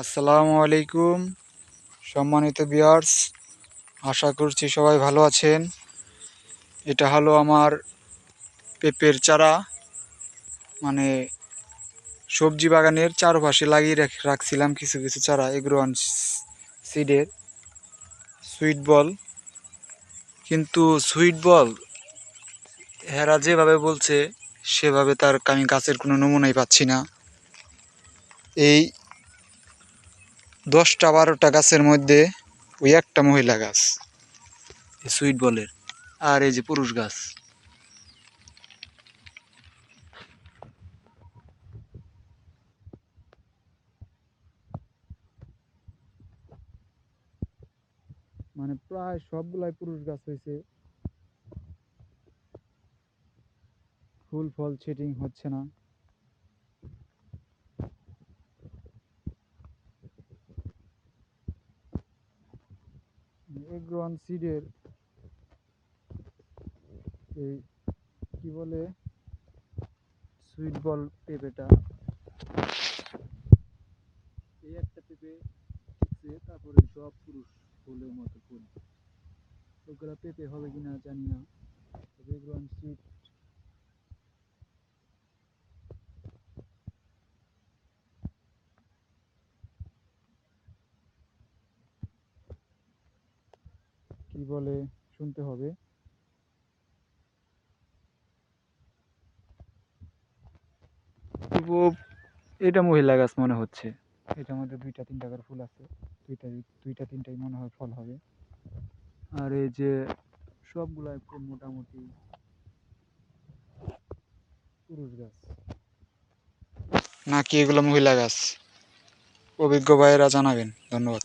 আসসালামু আলাইকুম, সম্মানিত বিয়ার্স আশা করছি সবাই ভালো আছেন। এটা হলো আমার পেঁপের চারা মানে সবজি বাগানের চারপাশে লাগিয়ে রাখছিলাম কিছু কিছু চারা এগ্রোয়ান সিডের সুইট বল। কিন্তু সুইট বল হেরা যেভাবে বলছে, সেভাবে তার আমি গাছের কোনো নমুনাই পাচ্ছি না। এই দশটা বারোটা গাছের মধ্যে ওই একটা মহিলা গাছ। সুইট বলের। আর এই যে পুরুষ গাছ। মানে প্রায় সবগুলাই পুরুষ গাছ হয়েছে ফুল ফল সেটিং হচ্ছে না। এগ্রোয়ান সিডের এই কি বলে সুইট বল পেঁপেটা এই একটা পেঁপে তারপরে সব পুরুষ ফুলের মতো ফুল ওগুলো পেঁপে হবে কিনা জানি না, তবে এগ্রোয়ান সিড কি বলে শুনতে হবে। এটা মহিলা গাছ মনে হচ্ছে। এটার মধ্যে দুইটা তিনটা করে ফুল আছে। দুইটা দুইটা তিনটাই মনে হয় ফল হবে। আর এই যে সবগুলাই একটু মোটামুটি পুরুষ গাছ। নাকি এগুলো মহিলা গাছ? অভিজ্ঞ ভাইয়েরা জানাবেন। ধন্যবাদ।